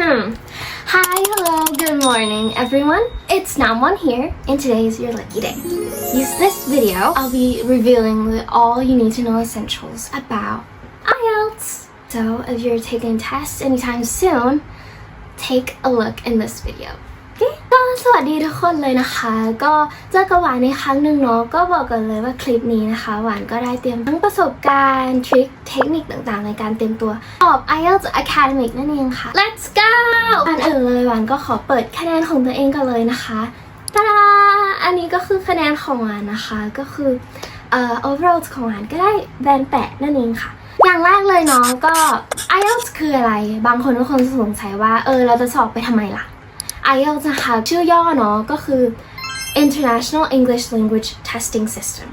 Hmm. Hi, hello, good morning, everyone. It's Namwon here, and today is your lucky day. Use this video, I'll be revealing all you need to know essentials about IELTS. So, if you're taking tests anytime soon, take a look in this video. สวัสดีทุกคนเลยนะคะ ก็เจอกับหวานในครั้งหนึ่งเนาะก็บอกกันเลยว่าคลิปนี้นะคะ หวานก็ได้เตรียมทั้งประสบการณ์ทริคเทคนิคต่างๆ ในการเตรียมตัวสอบ IELTS Academic นั่นเองค่ะ Let's go ก่อนอื่นเลยหวานก็ขอเปิดคะแนนของตัวเองกันเลยนะคะตาดาอันนี้ก็คือคะแนนของหวานนะคะก็คือเอ่อ overall ของหวานก็ได้แบนแปดนั่นเองค่ะอย่างแรกเลยเนาะก็ IELTS คืออะไร บางคนก็คงสงสัยว่าเออเราจะสอบไปทำไมล่ะ IELTS นะคะชื่อย่อเนาะก็คือ International English Language Testing System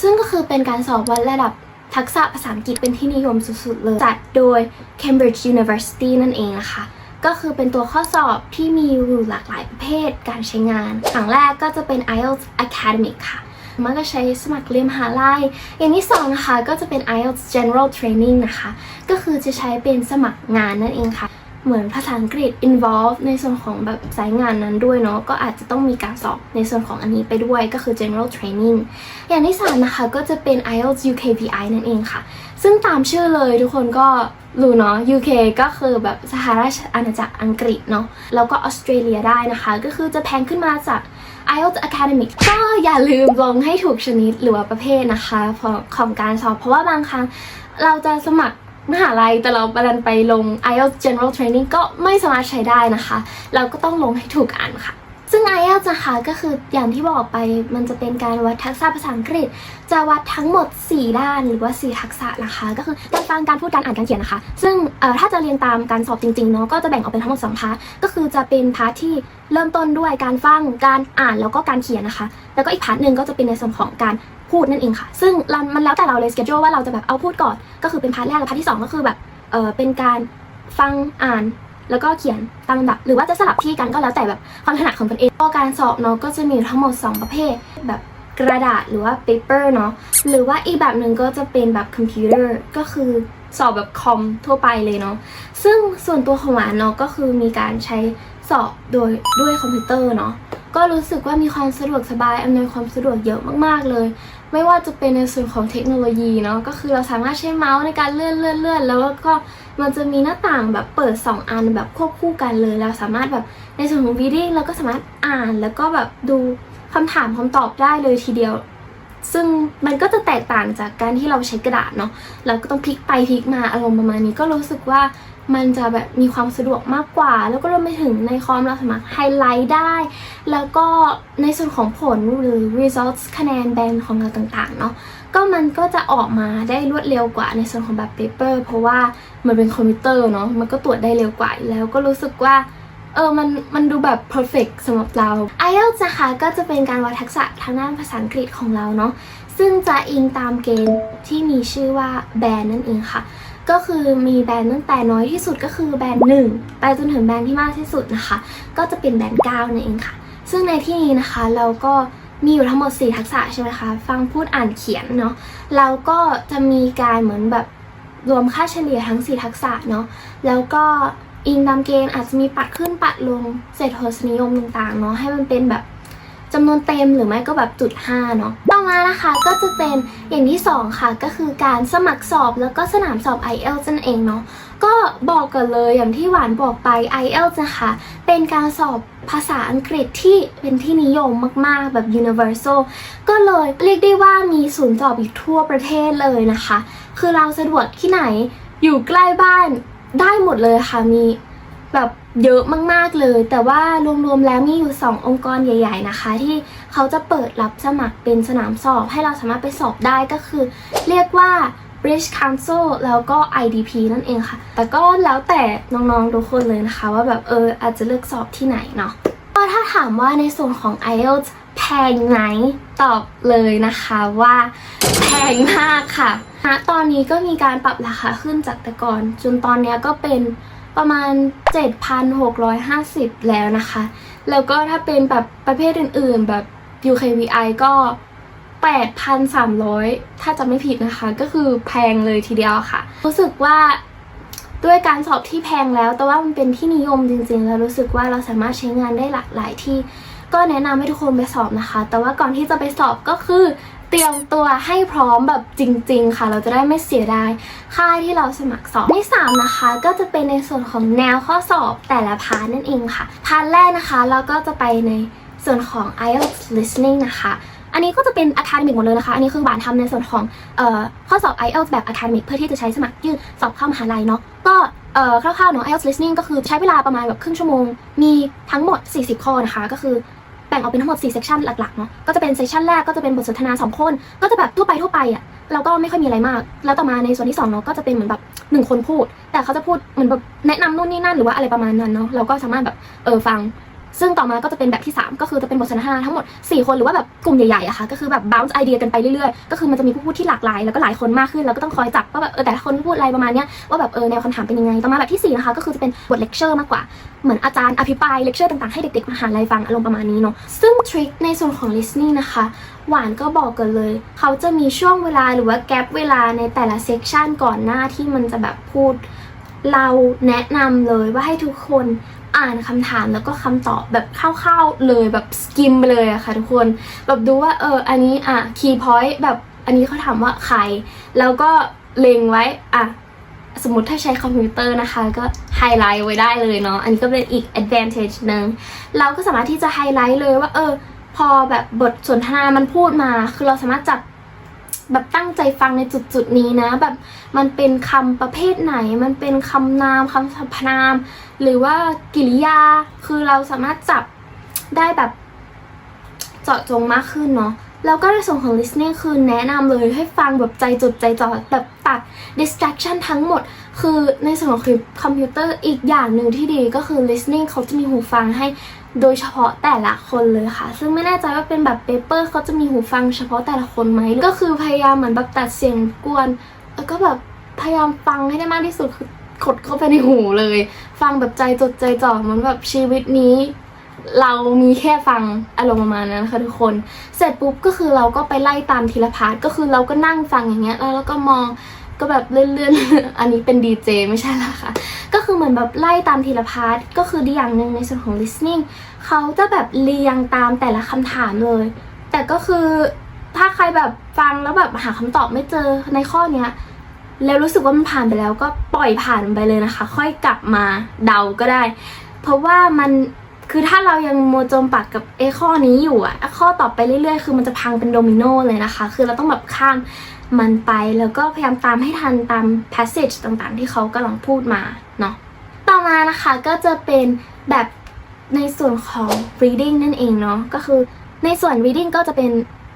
ซึ่งก็คือเป็นการสอบวัดระดับทักษะภาษาอังกฤษเป็นที่นิยมสุดๆเลย จัดโดย Cambridge University นั่นเองนะคะ ก็คือเป็นตัวข้อสอบที่มีอยู่หลากหลายประเภทการใช้งานอย่างแรกก็จะเป็น IELTS Academic ค่ะ มันก็ใช้สมัครเรียนมหาลัย อย่างที่สองนะคะก็จะเป็น IELTS General Training นะคะ ก็คือจะใช้เป็นสมัครงานนั่นเองค่ะ เหมือนภาษาอังกฤษ involve ในส่วนของแบบสายงานนั้นด้วยเนาะก็อาจจะต้องมีการสอบในส่วนของอันนี้ไปด้วยก็คือ general training อย่างที่สามนะคะก็จะเป็น IELTS UKVI นั่นเองค่ะ ซึ่งตามชื่อเลยทุกคนก็รู้เนาะ UK ก็คือแบบสหราชอาณาจักรอังกฤษเนาะแล้วก็ออสเตรเลียได้นะคะ ก็คือจะแพงขึ้นมาจาก IELTS Academic ก็อย่าลืมลงให้ถูกชนิดหรือว่าประเภทนะคะของของการสอบเพราะว่าบางครั้งเราจะสมัคร มหาลัยแต่เราบันไปลง IELTS General Training ก็ไม่สามารถใช้ได้นะคะ เราก็ต้องลงให้ถูกอันค่ะ ซึ่ง IELTS นะคะก็คืออย่างที่บอกไปมันจะเป็นการวัดทักษะภาษาอังกฤษ จะวัดทั้งหมด 4 ด้านหรือว่า 4 ทักษะนะคะ ก็คือการฟังการพูดการอ่านการเขียนนะคะ ซึ่งถ้าจะเรียนตามการสอบจริงๆเนาะก็จะแบ่งออกเป็นทั้งหมด2พาร์ทก็คือจะเป็นพาร์ทที่เริ่มต้นด้วยการฟังการอ่านแล้วก็การเขียนนะคะ แล้วก็อีกพาร์ทหนึ่งก็จะเป็นในส่วนของการ พูดนั่นเองค่ะ ซึ่งมันแล้วแต่เราเลยสเกจว่าเราจะแบบเอาพูดก่อน ก็คือเป็นพาร์ทแรกและพาร์ทที่ 2 ก็คือแบบเออเป็นการฟังอ่านแล้วก็เขียนตามลำดับ หรือว่าจะสลับที่กันก็แล้วแต่แบบความถนัดของตนเองก็การสอบเนาะก็จะมีทั้งหมด 2 ประเภท แบบกระดาษหรือว่า paper เนาะหรือว่าอีกแบบหนึ่งก็จะเป็นแบบคอมพิวเตอร์ก็คือสอบแบบคอมทั่วไปเลยเนาะซึ่งส่วนตัวของหวานเนาะก็คือมีการใช้สอบโดยด้วยคอมพิวเตอร์เนาะก็รู้สึกว่ามีความสะดวกสบายอำนวยความสะดวกเยอะมากๆเลย ไม่ว่าจะเป็นในส่วนของเทคโนโลยีเนาะก็คือเราสามารถใช้เมาส์ในการเลื่อนเลื่อนเลื่อนแล้วก็มันจะมีหน้าต่างแบบเปิด 2 อันแบบควบคู่กันเลยเราสามารถแบบในส่วนของ reading เราก็สามารถอ่านแล้วก็แบบดูคำถามคำตอบได้เลยทีเดียว ซึ่งมันก็จะแตกต่างจากการที่เราใช้กระดาษเนาะเราก็ต้องพลิกไปพลิกมาอารมณ์ประมาณนี้ก็รู้สึกว่า มันจะแบบมีความสะดวกมากกว่า แล้วก็รวมไปถึงในคอมเราสามารถไฮไลท์ได้ แล้วก็ในส่วนของผลหรือ results คะแนนแบนของเราต่างๆเนาะก็มันก็จะออกมาได้รวดเร็วกว่าในส่วนของแบบ paper เพราะว่ามันเป็นคอมพิวเตอร์เนาะมันก็ตรวจได้เร็วกว่าแล้วก็รู้สึกว่าเออ มัน มันดูแบบ perfect สำหรับเรา IELTS นะคะก็จะเป็นการวัดทักษะทางด้านภาษาอังกฤษของเราเนาะ ซึ่งจะอิงตามเกณฑ์ที่มีชื่อว่าแบนนั่นเองค่ะ ก็คือมีแบรนด์ตั้งแต่น้อยที่สุดก็คือแบนหนึ่งไปจนถึงแบรนด์ที่มากที่สุดนะคะ ก็จะเป็นแบรนเก้านั่นเองค่ะ ซึ่งในที่นี้นะคะเราก็มีอยู่ทั้งหมด 4 ทักษะใช่ไหมคะ ฟังพูดอ่านเขียนเนาะเราก็จะมีการเหมือนแบบรวมค่าเฉลี่ยทั้ง 4 ทักษะเนาะแล้วก็อิงตามเกณฑ์อาจจะมีปัดขึ้นปัดลงเศรษฐศนิยมต่างๆเนาะให้มันเป็นแบบ จำนวนเต็มหรือไม่ก็แบบจุด5เนาะต่อมานะคะก็จะเป็นอย่างที่ 2 ค่ะ ก็คือการสมัครสอบแล้วก็สนามสอบ IELTS นั่นเองเนาะก็บอกกันเลยอย่างที่หวานบอกไป IELTS นะคะเป็นการสอบภาษาอังกฤษที่เป็นที่นิยมมากๆแบบ universal ก็เลยเรียกได้ว่ามีศูนย์สอบอีกทั่วประเทศเลยนะคะ คือเราสะดวกที่ไหนอยู่ใกล้บ้านได้หมดเลยค่ะมีแบบ เยอะมากๆเลย แต่ว่ารวมๆแล้วมีอยู่ 2 องค์กรใหญ่ ๆ นะคะ ที่เขาจะเปิดรับสมัครเป็นสนามสอบ ให้เราสามารถไปสอบได้ก็คือ เรียกว่า British Council แล้วก็ IDP นั่นเองค่ะ แต่ก็แล้วแต่น้องๆทุกคนเลยนะคะ ว่าแบบเอออาจจะเลือกสอบที่ไหนเนาะก็ถ้าถามว่าในส่วนของ IELTS แพงไหมตอบเลยนะคะว่าแพงมากค่ะณตอนนี้ก็มีการปรับราคาขึ้นจากแต่ก่อน จนตอนนี้ก็เป็น ประมาณ 7,650 แล้วนะคะ แล้วก็ถ้าเป็นแบบประเภทอื่นๆแบบ UKVI ก็ 8,300 ถ้าจำไม่ผิดนะคะ ก็คือแพงเลยทีเดียวค่ะ รู้สึกว่าด้วยการสอบที่แพงแล้ว แต่ว่ามันเป็นที่นิยมจริงๆ แล้วรู้สึกว่าเราสามารถใช้งานได้หลากหลายที่ ก็แนะนำให้ทุกคนไปสอบนะคะ แต่ว่าก่อนที่จะไปสอบก็คือ เตรียมตัวให้พร้อมแบบจริง ๆ ค่ะ เราจะได้ไม่เสียดายค่ายที่เราสมัครสอบที่สามนะคะ ก็จะเป็นในส่วนของแนวข้อสอบแต่ละพาร์ทนั่นเองค่ะพาร์ทแรกนะคะเราก็จะไปในส่วนของ IELTS listening นะคะอันนี้ก็จะเป็น academic หมดเลยนะคะ อันนี้คือหวานทำในส่วนของออข้อสอบ IELTS แบบ academic เพื่อที่จะใช้สมัครยื่นสอบเข้ามหาลัยเนาะ ก็เอ่อคร่าวๆเนาะ IELTS listening ก็คือใช้เวลาประมาณแบบครึ่งชั่วโมง มีทั้งหมด 40 ข้อนะคะ ก็คือ แบ่งออกเป็นทั้งหมด4เซสชันหลักๆเนาะก็จะเป็นเซสชันแรกก็จะเป็นบทสนทนา2คนก็จะแบบทั่วไปทั่วไปอะเราก็ไม่ค่อยมีอะไรมาก แล้วต่อมาในส่วนที่2เนาะก็จะเป็นเหมือนแบบหนึ่งคนพูด แต่เขาจะพูดเหมือนแบบแนะนำนู่นนี่นั่นหรือว่าอะไรประมาณนั้นเนาะเราก็สามารถแบบเออฟัง ซึ่งต่อมาก็จะเป็นแบบที่ 3 ก็คือจะเป็นบทสนทนาทั้งหมด 4 คนหรือว่าแบบกลุ่มใหญ่ๆอะค่ะก็คือแบบ bounce ไอเดียกันไปเรื่อยๆ ก็คือมันจะมีผู้พูดที่หลากหลายแล้วก็หลายคนมากขึ้นเราก็ต้องคอยจับว่าแบบเออแต่ละคนพูดอะไรประมาณเนี้ยว่าแบบเออแนวคำถามเป็นยังไง ต่อมาแบบที่ 4 นะคะ ก็คือจะเป็นบทเลคเชอร์มากกว่า เหมือนอาจารย์อภิปรายเลคเชอร์ต่างๆให้เด็กๆมหาลัยฟังอารมณ์ประมาณนี้เนาะซึ่งทริคในส่วนของ listening นะคะหวานก็บอกกันเลย เขาจะมีช่วงเวลาหรือว่าแกลเวลาในแต่ละเซกชันก่อนหน้าที่มันจะแบบพูด เราแนะนำเลยว่าให้ทุกคน อ่านคำถามแล้วก็คำตอบแบบคร่าวๆเลยแบบสกิมไปเลยอะค่ะทุกคนแบบดูว่าเอออันนี้อะคีย์พอยต์แบบอันนี้เขาถามว่าใคร แล้วก็เล็งไว้อะสมมติถ้าใช้คอมพิวเตอร์นะคะ ก็ไฮไลท์ไว้ได้เลยเนาะอันนี้ก็เป็นอีก advantage หนึ่งเราก็สามารถที่จะไฮไลท์เลยว่าเออพอแบบบทสนทนามันพูดมา คือเราสามารถจับ แบบตั้งใจฟังในจุดๆนี้นะ แบบมันเป็นคำประเภทไหน มันเป็นคำนามคำสรรพนาม หรือว่ากิริยาคือเราสามารถจับได้แบบเจาะจงมากขึ้นเนาะแล้วก็ในส่วนของ listening คือแนะนำเลยให้ฟังแบบใจจดใจจ่อแบบตัด distraction ทั้งหมด คือในส่วนของคอมพิวเตอร์อีกอย่างหนึ่งที่ดีก็คือ listening เขาจะมีหูฟังให้ โดยเฉพาะแต่ละคนเลยค่ะ ซึ่งไม่แน่ใจว่าเป็นแบบเปเปอร์เขาจะมีหูฟังเฉพาะแต่ละคนไหมก็คือพยายามเหมือนแบบตัดเสียงกวน แล้วก็แบบพยายามฟังให้ได้มากที่สุดคือกดเข้าไปในหูเลย ฟังแบบใจจดใจจ่อเหมือนแบบชีวิตนี้ เรามีแค่ฟังอารมณ์ประมาณนั้นค่ะทุกคน เสร็จปุ๊บก็คือเราก็ไปไล่ตามทีละพาร์ทก็คือเราก็นั่งฟังอย่างเงี้ยแล้วเราก็มองก็แบบเลื่อนๆ อันนี้เป็นดีเจไม่ใช่ละค่ะ คือเหมือนแบบไล่ตามทีละพาร์ทก็คือดีอย่างหนึ่งในส่วนของ listening เขาจะแบบเรียงตามแต่ละคำถามเลย แต่ก็คือถ้าใครแบบฟังแล้วแบบหาคำตอบไม่เจอในข้อเนี้ยแล้วรู้สึกว่ามันผ่านไปแล้วก็ปล่อยผ่านมันไปเลยนะคะ ค่อยกลับมาเดาก็ได้ เพราะว่ามัน คือถ้าเรายังโมวจมปักกับไอ้ข้อนี้อยู่อะข้อต่อไปเรื่อยๆ คือมันจะพังเป็นโดมิโนเลยนะคะ คือเราต้องแบบข้ามมันไปแล้วก็พยายามตามให้ทันตาม passage ต่างๆ ที่เขากำลังพูดมาเนาะต่อมานะคะก็จะเป็นแบบในส่วนของ reading นั่นเองเนาะก็คือในส่วน reading ก็จะเป็น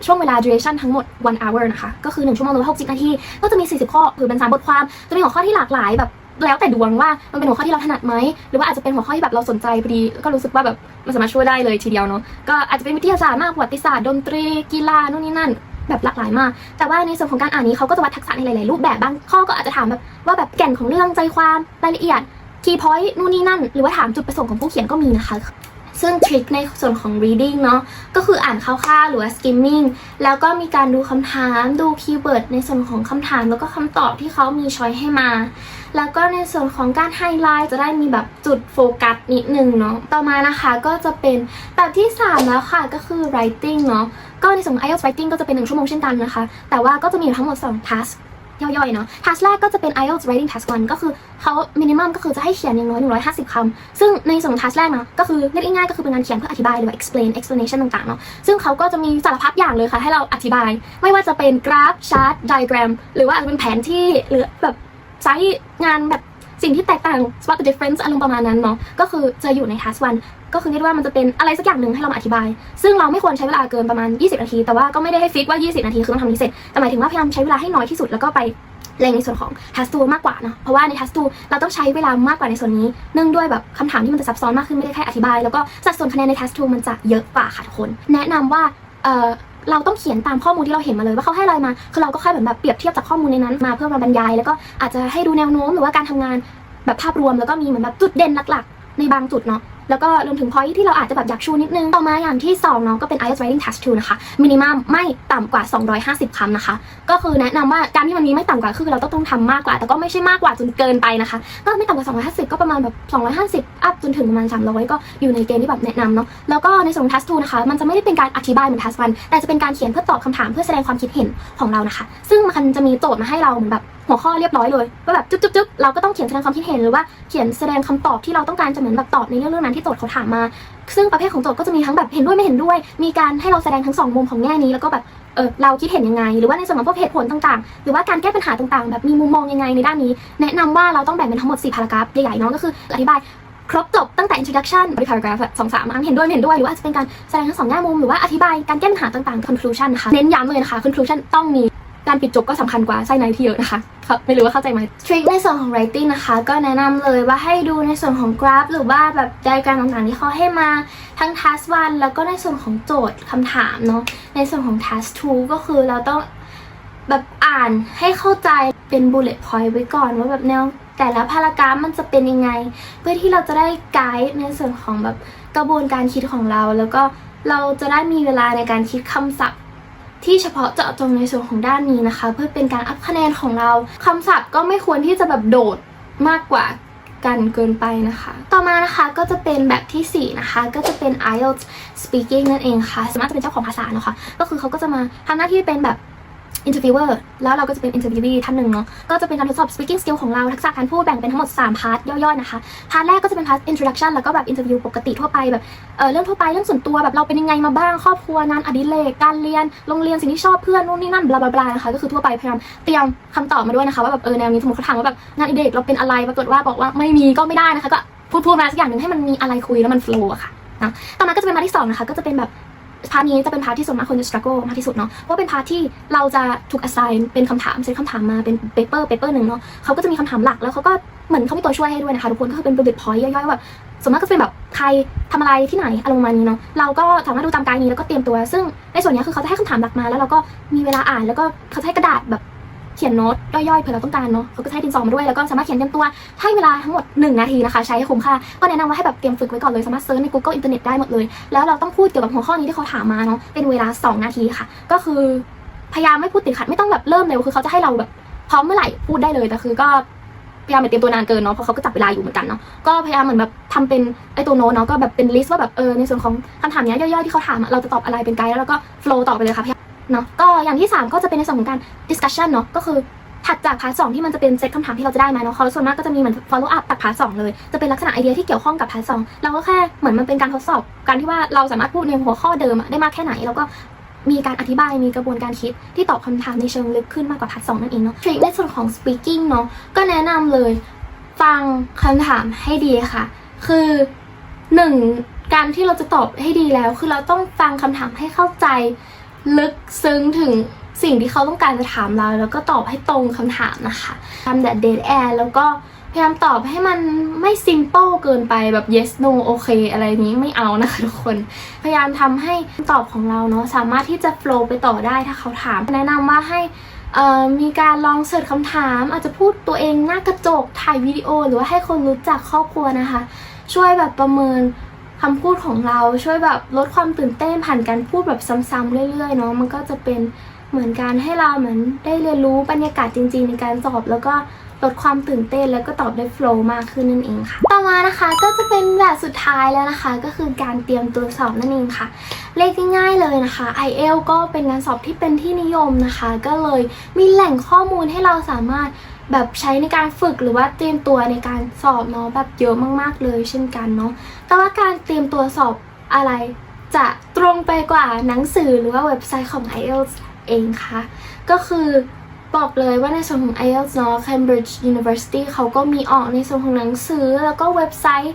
ช่วงเวลา duration ทั้งหมด one hour นะคะ ก็คือ 1 ชั่วโมงหรือ60 นาที ก็จะมี 40 ข้อ คือเป็นสามบทความ จะมีหัวข้อที่หลากหลายแบบ แล้วแต่ดวงว่ามันเป็นหัวข้อที่เราถนัดไหมหรือว่าอาจจะเป็นหัวข้อที่แบบเราสนใจพอดีก็รู้สึกว่าแบบมันสามารถช่วยได้เลยทีเดียวเนาะก็อาจจะเป็นวิทยาศาสตร์มากประวัติศาสตร์ดนตรีกีฬานู่นนี่นั่นแบบหลากหลายมาก แต่ว่าในส่วนของการอ่านนี้เขาก็จะวัดทักษะในหลาย ๆ รูปแบบบางข้อก็อาจจะถามแบบว่าแบบแก่นของเรื่องใจความรายละเอียดคีย์พอยต์นู่นนี่นั่น หรือว่าถามจุดประสงค์ของผู้เขียนก็มีนะคะ ซึ่งทริคในส่วนของ reading เนาะก็คืออ่านคร่าวๆหรือว่า skimming แล้วก็มีการดูคำถามดูคีย์เวิร์ดในส่วนของคำถามแล้วก็คำตอบที่เขามีช้อยให้มา แล้วก็ในส่วนของการไฮไลท์จะได้มีแบบจุดโฟกัสนิดนึงเนาะต่อมานะคะก็จะเป็นแบบที่ 3 แล้วค่ะก็คือ writing เนาะก็ในส่วนของ IELTS writing ก็จะเป็น 1 ชั่วโมงเช่นกันนะคะ แต่ว่าก็จะมีอยู่ทั้งหมด2 task ย่อยๆเนาะทัสแรกก็จะเป็น IELTS writing task 1ก็คือเขา minimum ก็คือจะให้เขียนอย่างน้อย 150 คำ ซึ่งในส่วนของ task แรกเนาะก็คือเรียกง่ายๆก็คือเป็นงานเขียนเพื่ออธิบายหรือว่า explain explanation ต่างๆเนาะซึ่งเขาก็จะมีสารพัดอย่างเลยค่ะ ให้เราอธิบาย ไม่ว่าจะเป็นกราฟชาร์ตไดอะแกรมหรือว่าอาจจะเป็นแผนที่หรือแบบไซต์งานแบบ สิ่งที่แตกต่าง spot the difference อารมณ์ประมาณนั้นเนาะก็คือจะอยู่ใน task 1ก็คือเรียกว่ามันจะเป็นอะไรสักอย่างหนึ่งให้เราาอธิบาย ซึ่งเราไม่ควรใช้เวลาเกินประมาณ 20 นาที แต่ว่าก็ไม่ได้ให้ฟิกว่า 20 นาทีคือต้องทำนี้เสร็จแต่หมายถึงว่าพยายามใช้เวลาให้น้อยที่สุดแล้วก็ไปเล็งในส่วนของ task 2มากกว่าเนาะเพราะว่าใน task 2เราต้องใช้เวลามากกว่าในส่วนนี้เนื่องด้วยแบบคำถามที่มันจะซับซ้อนมากขึ้นไม่ได้แค่อธิบาย แล้วก็สัดส่วนคะแนนใน task 2มันจะเยอะกว่าค่ะทุกคน แนะนำว่าเออ เราต้องเขียนตามข้อมูลที่เราเห็นมาเลยว่าเขาให้อะไรมา คือเราก็แค่เหมือนแบบเปรียบเทียบจากข้อมูลในนั้นมาเพื่อมาบรรยาย แล้วก็อาจจะให้ดูแนวโน้มหรือว่าการทำงานแบบภาพรวมแล้วก็มีเหมือนแบบจุดเด่นหลักๆ ในบางจุดเนาะ แล้วก็รวมถึง point ที่เราอาจจะแบบอยากชูนิดนึง ต่อมาอย่างที่2เนาะก็เป็น IELTS Writing Test 2นะคะ minimum ไม่ต่ำกว่า 250 คำนะคะ ก็คือแนะนำว่าการที่มันมีไม่ต่ำกว่าคือเราต้องต้องทำมากกว่า แต่ก็ไม่ใช่มากกว่าจนเกินไปนะคะ ก็ไม่ต่ำกว่า 250 ก็ประมาณแบบ 250 อัพจนถึงประมาณ 300 ก็อยู่ในเกณฑ์ที่แบบแนะนำเนาะแล้วก็ในส่วนของ task 2นะคะมันจะไม่ได้เป็นการอธิบายเหมือน task 1แต่จะเป็นการเขียนเพื่อตอบคำถามเพื่อแสดงความคิดเห็นของเรานะคะ ซึ่งมันจะมีโจทย์มาให้เราเหมือนแบบ หัวข้อเรียบร้อยเลยว่าแบบจุ๊บจุ๊บจุ๊บเราก็ต้องเขียนแสดงความคิดเห็นหรือว่าเขียนแสดงคำตอบที่เราต้องการจะเหมือนแบบตอบในเรื่องเรื่องนั้นที่โจทย์เขาถามมา ซึ่งประเภทของโจทย์ก็จะมีทั้งแบบเห็นด้วยไม่เห็นด้วย มีการให้เราแสดงทั้งสองมุมของแง่นี้แล้วก็แบบเออเราคิดเห็นยังไง หรือว่าในส่วนของพวกเหตุผลต่างๆ หรือว่าการแก้ปัญหาต่างๆ แบบมีมุมมองยังไงในด้านนี้ แนะนำว่าเราต้องแบ่งเป็นทั้งหมด4พารากราฟใหญ่ๆเนาะก็คืออธิบายครบจบตั้งแต่ introduction บริ paragraph สองสามอันเห็นด้วยไม่เห็นด้วย หรือว่าจจะเป็นการแสดงทั้งสองแง่มุม หรือว่าอธิบายการแก้ปัญหาต่างๆ conclusion นะคะ เน้นย้ำเลยนะคะ conclusion ต้องมี การปิดจบก็สำคัญกว่าไส้ในที่เยอะนะคะครับไม่รู้ว่าเข้าใจไหม trick ในส่วนของ writing นะคะ ก็แนะนำเลยว่าให้ดูในส่วนของกราฟ หรือว่าแบบไดอะแกรมต่างๆที่เขาให้มาทั้ง task 1 แล้วก็ในส่วนของโจทย์คำถามเนาะในส่วนของ task 2 ก็คือเราต้องแบบอ่านให้เข้าใจเป็น bullet point ไว้ก่อนว่าแบบแนวแต่ละพารากราฟมันจะเป็นยังไง เพื่อที่เราจะได้ไกด์ในส่วนของแบบกระบวนการคิดของเรา แล้วก็เราจะได้มีเวลาในการคิดคำศัพท์ ที่เฉพาะเจาะจงในส่วนของด้านนี้นะคะ เพื่อเป็นการอัพคะแนนของเราคำศัพท์ก็ไม่ควรที่จะแบบโดดมากกว่ากันเกินไปนะคะ ต่อมานะคะก็จะเป็นแบบทีสี่4 นะคะ ก็จะเป็น IELTS speaking นั่นเองค่ะสามารถจะเป็นเจ้าของภาษาเนาะค่ะก็คือเขาก็จะมาทำหน้าที่เป็นแบบ interviewer แล้วเราก็จะเป็น interviewee ท่านหนึ่งเนาะก็จะเป็นการทดสอบ speaking skill ของเราทักษะการพูดแบ่งเป็นทั้งหมด 3 พาร์ทย่อยๆนะคะพาร์ทแรกก็จะเป็นพาร์ท introduction แล้วก็แบบ interview ปกติทั่วไปแบบเออเรื่องทั่วไปเรื่องส่วนตัวแบบเราเป็นยังไงมาบ้างครอบครัวงานอดิเรกการเรียนโรงเรียนสิ่งที่ชอบเพื่อนนู่นนี่นั่นบลาบลานะคะก็คือทั่วไปพยายามเตรียมคำตอบมาด้วยนะคะว่าแบบเออแนวนี้สมมติเขาถามว่าแบบงานอดิเรกเราเป็นอะไรปรากฏว่าบอกว่าไม่มีก็ไม่ได้นะคะก็พูดพูดมาสักอย่างหนึ่งให้มันมีอะไรคุยแล้วมัน flow อะค่ะนะต่อมาก็จะเป็นพาร์ทที่สองนะคะก็จะเป็นแบบ พาร์ทนี้จะเป็นพาร์ทที่ส่วนมากคนจะ struggle มากที่สุดเนาะเพราะเป็นพาร์ทที่เราจะถูก assign เป็นคำถามเซตคำถามมาเป็น paper paper หนึ่งเนาะเขาก็จะมีคำถามหลักแล้วเขาก็เหมือนเขามีตัวช่วยให้ด้วยนะคะทุกคนก็คือเป็น bullet point ย่อยๆว่าแบบส่วนมากก็จะเป็นแบบใครทำอะไรที่ไหนอารมณ์มานี้เนาะเราก็สามารถดูตามไกด์นี้แล้วก็เตรียมตัว ซึ่งในส่วนนี้คือเขาจะให้คำถามหลักมาแล้วเราก็มีเวลาอ่านแล้วก็เขาจะให้กระดาษแบบ เขียนโน้ตย่อยๆเผื่อเราต้องการเนาะเขาก็ให้ดินสอมาด้วยแล้วก็สามารถเขียนเตรียมตัวให้เวลาทั้งหมด 1 นาทีนะคะ ใช้ให้คุ้มค่า ก็แนะนำว่าให้แบบเตรียมฝึกไว้ก่อนเลยสามารถเซิร์ชใน Google อินเทอร์เน็ตได้หมดเลย แล้วเราต้องพูดเกี่ยวกับหัวข้อนี้ที่เขาถามมาเนาะเป็นเวลา 2 นาทีค่ะ ก็คือพยายามไม่พูดติดขัดไม่ต้องแบบเริ่มเร็วคือเขาจะให้เราแบบพร้อมเมื่อไหร่พูดได้เลยแต่คือก็พยายามอย่าเตรียมตัวนานเกินเนาะเพราะเขาก็จับเวลาอยู่เหมือนกันเนาะก็พยายามเหมือนแบบทำเป็นไอตัวโน้ตเนาะก็แบบเป็นลิสต์ว่าแบบเออในส่วนของคำถามเนี้ยย่อยๆที่เขาถามเราจะตอบอะไรเป็นไกด์แล้วเราก็ flow ต่อไปเลยค่ะพยายาม เนาะก็อย่างที่สามก็จะเป็นในส่วนของการ discussion เนาะก็คือถัดจากพาร์ทสองที่มันจะเป็นเซตคำถามที่เราจะได้มาเนาะเขาส่วนมากก็จะมีเหมือน follow up จากพาร์ทสองเลย จะเป็นลักษณะไอเดียที่เกี่ยวข้องกับพาร์ทสองเราก็แค่เหมือนมันเป็นการทดสอบ การที่ว่าเราสามารถพูดในหัวข้อเดิมได้มากแค่ไหนแล้วก็มีการอธิบายมีกระบวนการคิดที่ตอบคำถามในเชิงลึกขึ้นมากกว่าพาร์ทสองนั่นเองเนาะในส่วนของ speaking เนาะก็แนะนำเลยฟังคำถามให้ดีค่ะ คือหนึ่งการที่เราจะตอบให้ดีแล้ว คือเราต้องฟังคำถามให้เข้าใจ ลึกซึ้งถึงสิ่งที่เขาต้องการจะถามเรา แล้วก็ตอบให้ตรงคำถามนะคะทำแต่ dead air แล้วก็พยายามตอบให้มันไม่ simple เกินไปแบบ yes no โอเคอะไรนี้ไม่เอานะคะทุกคน พยายามทำให้คำตอบของเราเนาะสามารถที่จะ flow ไปต่อได้ถ้าเขาถาม แนะนำว่าให้มีการลองเสิร์ชคำถาม อาจจะพูดตัวเองหน้ากระจกถ่ายวิดีโอ หรือว่าให้คนรู้จักครอบครัวนะคะ ช่วยแบบประเมิน คำพูดของเราช่วยแบบลดความตื่นเต้นผ่านการพูดแบบซ้ำๆเรื่อยๆเนาะมันก็จะเป็นเหมือนการให้เราเหมือนได้เรียนรู้บรรยากาศจริง ๆ ในการสอบแล้วก็ลดความตื่นเต้นแล้วก็ตอบได้โฟล์มากขึ้นนั่นเองค่ะ ต่อมานะคะก็จะเป็นแบบสุดท้ายแล้วนะคะ ก็คือการเตรียมตัวสอบนั่นเองค่ะ เลขง่ายๆเลยนะคะ IEL ก็เป็นการสอบที่เป็นที่นิยมนะคะ ก็เลยมีแหล่งข้อมูลให้เราสามารถ แบบใช้ในการฝึกหรือว่าเตรียมตัวในการสอบเนาะแบบเยอะมากๆเลยเช่นกันเนาะแต่ว่าการเตรียมตัวสอบอะไร จะตรงไปกว่าหนังสือหรือว่าเว็บไซต์ของ IELTS เองค่ะก็คือบอกเลยว่าในส่วนของ IELTS เนาะ Cambridge University เขาก็มีออกในส่วนของหนังสือ แล้วก็เว็บไซต์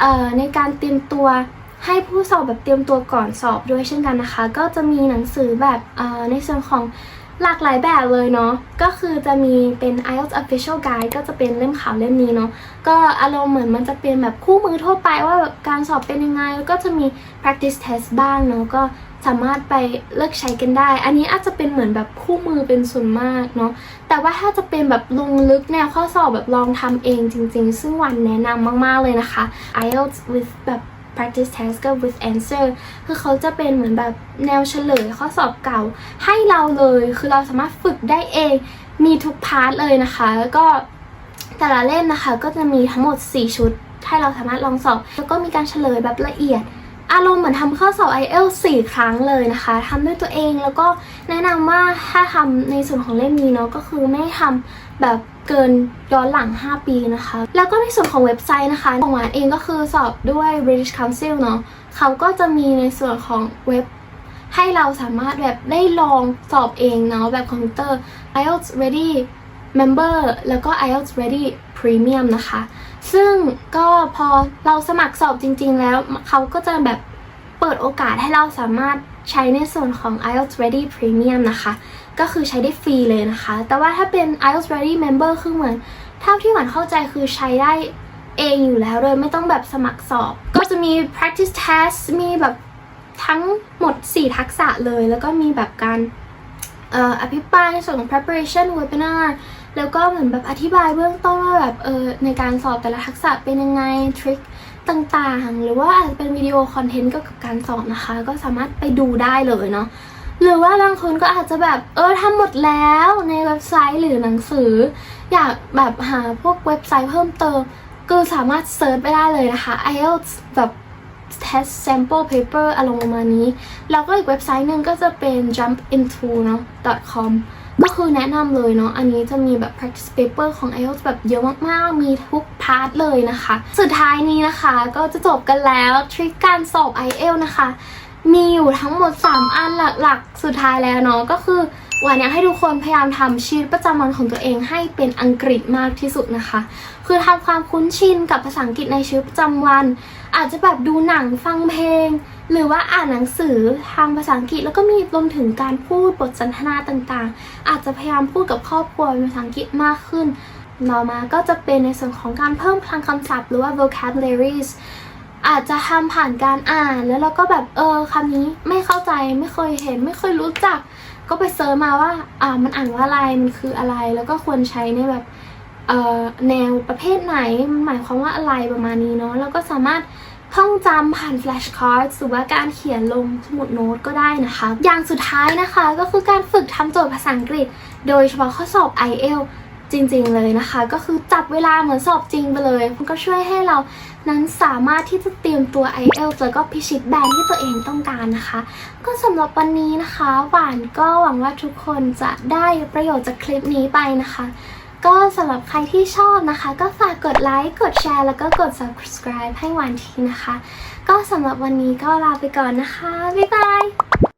เอ่อในการเตรียมตัวให้ผู้สอบแบบเตรียมตัวก่อนสอบด้วยเช่นกันนะคะ ก็จะมีหนังสือแบบเอ่อในส่วนของ หลากหลายแบบเลยเนาะ ก็คือจะมีเป็น IELTS Official Guide ก็จะเป็นเล่มขาวเล่มนี้เนาะ ก็อารมณ์เหมือนมันจะเป็นแบบคู่มือทั่วไปว่าแบบการสอบเป็นยังไง แล้วก็จะมี practice test บ้างเนาะ ก็สามารถไปเลือกใช้กันได้ อันนี้อาจจะเป็นเหมือนแบบคู่มือเป็นส่วนมากเนาะ แต่ว่าถ้าจะเป็นแบบลงลึกแนวข้อสอบแบบลองทำเองจริง ๆ ซึ่งวันแนะนำมากๆเลยนะคะ IELTS with แบบ practice test กับ with answer คือเขาจะเป็นเหมือนแบบแนวเฉลยข้อสอบเก่าให้เราเลย คือเราสามารถฝึกได้เอง มีทุกพาร์ทเลยนะคะ แล้วก็แต่ละเล่มนะคะ ก็จะมีทั้งหมด 4 ชุด ให้เราสามารถลองสอบ แล้วก็มีการเฉลยแบบละเอียด อารมณ์เหมือนทำข้อสอบ IELTS 4ครั้งเลยนะคะทำด้วยตัวเองแล้วก็แนะนำว่าถ้าทำในส่วนของเล่มนี้เนาะก็คือไม่ทำแบบ เกินย้อนหลัง 5 ปีนะคะ แล้วก็ในส่วนของเว็บไซต์นะคะของหวานเองก็คือสอบด้วย British Council เนาะเขาก็จะมีในส่วนของเว็บให้เราสามารถแบบได้ลองสอบเองเนาะแบบคอมพิวเตอร์ IELTS Ready Member แล้วก็ IELTS Ready Premium นะคะ ซึ่งก็พอเราสมัครสอบจริง ๆ แล้วเขาก็จะแบบเปิดโอกาสให้เราสามารถใช้ในส่วนของ IELTS Ready Premium นะคะ ก็คือใช้ได้ฟรีเลยนะคะ แต่ว่าถ้าเป็น IELTS Ready Member คือเหมือนเท่าที่หวานเข้าใจคือใช้ได้เองอยู่แล้วเลยไม่ต้องแบบสมัครสอบ ก็จะมี practice test มีแบบทั้งหมด 4 ทักษะเลย แล้วก็มีแบบการเอ่ออภิปรายในส่วนของ preparation webinar แล้วก็เหมือนแบบอธิบายเบื้องต้นว่าแบบเออในการสอบแต่ละทักษะเป็นยังไง ทริคต่างๆ หรือว่าอาจจะเป็นวิดีโอคอนเทนต์เกี่ยวกับการสอบนะคะ ก็สามารถไปดูได้เลยเนาะ หรือว่าบางคนก็อาจจะแบบเออทำหมดแล้วในเว็บไซต์หรือหนังสือ อยากแบบหาพวกเว็บไซต์เพิ่มเติมก็สามารถเซิร์ชไปได้เลยนะคะ IELTS แบบ test sample paper อารมณ์ประมาณนี้ แล้วก็อีกเว็บไซต์หนึ่งก็จะเป็น jumpinto เนาะ .com ก็คือแนะนำเลยเนาะ อันนี้จะมีแบบ practice paper ของ IELTS แบบเยอะมาก ๆ มีทุกพาร์ทเลยนะคะ สุดท้ายนี้นะคะก็จะจบกันแล้ว ทริคการสอบ IELTS นะคะ มีอยู่ทั้งหมด 3 อันหลักๆ สุดท้ายแล้วเนาะก็คือวานอยากให้ทุกคนพยายามทำชีวิตประจำวันของตัวเองให้เป็นอังกฤษมากที่สุดนะคะ คือทำความคุ้นชินกับภาษาอังกฤษในชีวิตประจำวัน อาจจะแบบดูหนังฟังเพลง หรือว่าอ่านหนังสือทางภาษาอังกฤษแล้วก็มีรวมถึงการพูดบทสนทนาต่างๆ อาจจะพยายามพูดกับครอบครัวเป็นภาษาอังกฤษมากขึ้นต่อมาก็จะเป็นในส่วนของการเพิ่มพลังคำศัพท์หรือว่า vocabularies อาจจะทำผ่านการอ่านแล้วเราก็แบบเออคำนี้ไม่เข้าใจไม่เคยเห็น ไม่เคยรู้จัก ก็ไปเซิร์ชมาว่า อ่ามันอ่านว่าอะไรมันคืออะไร แล้วก็ควรใช้ในแบบเอ่อแนวประเภทไหนมันหมายความว่าอะไรประมาณนี้เนาะแล้วก็สามารถท่องจำผ่าน flashcards หรือว่าการเขียนลงสมุดโน้ตก็ได้นะคะ อย่างสุดท้ายนะคะก็คือการฝึกทำโจทย์ภาษาอังกฤษ โดยเฉพาะข้อสอบ IELTS จริงๆเลยนะคะ ก็คือจับเวลาเหมือนสอบจริงไปเลย มันก็ช่วยให้เรานั้นสามารถที่จะเตรียมตัว IELTS แล้วก็พิชิตแบรนที่ตัวเองต้องการนะคะ ก็สำหรับวันนี้นะคะหวานก็หวังว่าทุกคนจะได้ประโยชน์จากคลิปนี้ไปนะคะ ก็สำหรับใครที่ชอบนะคะ ก็ฝากกดไลค์กดแชร์แล้วก็กด subscribe ให้หวานทีนะคะ ก็สำหรับวันนี้ก็ลาไปก่อนนะคะบ๊ายบาย